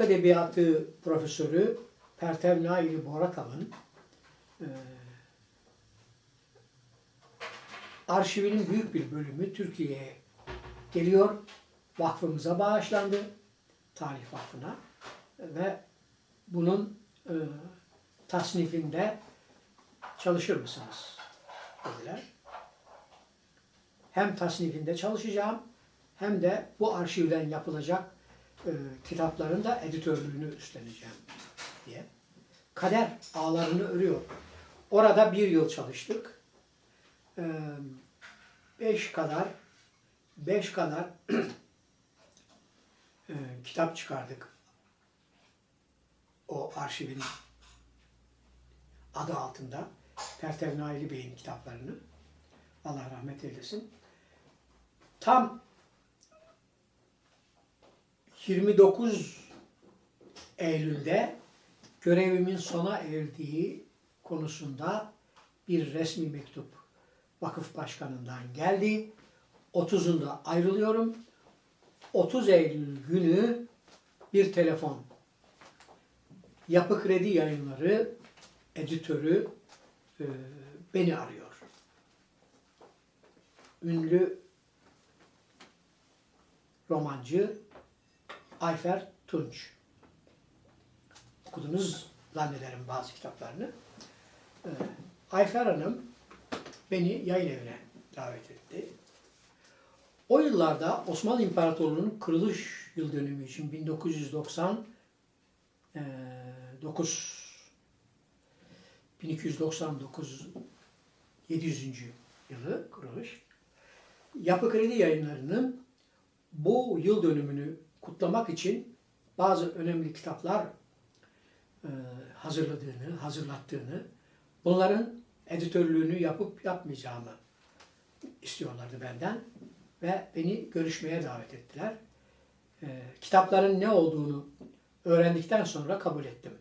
Edebiyatı Profesörü Pertev Naili Borakal'ın e, arşivinin büyük bir bölümü Türkiye'ye geliyor. Vakfımıza bağışlandı. Tarih Vakfı'na. Ve bunun e, tasnifinde çalışır mısınız? dediler. Hem tasnifinde çalışacağım hem de bu arşivden yapılacak e, kitapların da editörlüğünü üstleneceğim diye. Kader ağlarını örüyor. Orada bir yıl çalıştık. E, beş kadar beş kadar e, kitap çıkardık. O arşivin adı altında. Pertev Naili Bey'in kitaplarını. Allah rahmet eylesin. Tam 29 Eylül'de görevimin sona erdiği konusunda bir resmi mektup vakıf başkanından geldi. 30'unda ayrılıyorum. 30 Eylül günü bir telefon. Yapı Kredi Yayınları editörü e, beni arıyor. Ünlü romancı Ayfer Tunç. Okudunuz zannederim bazı kitaplarını. Ee, Ayfer Hanım beni yayın evine davet etti. O yıllarda Osmanlı İmparatorluğu'nun kırılış yıl dönümü için 1999 1299 700. yılı kuruluş. Yapı Kredi Yayınları'nın bu yıl dönümünü kutlamak için bazı önemli kitaplar e, hazırladığını, hazırlattığını, bunların editörlüğünü yapıp yapmayacağımı istiyorlardı benden ve beni görüşmeye davet ettiler. E, kitapların ne olduğunu öğrendikten sonra kabul ettim.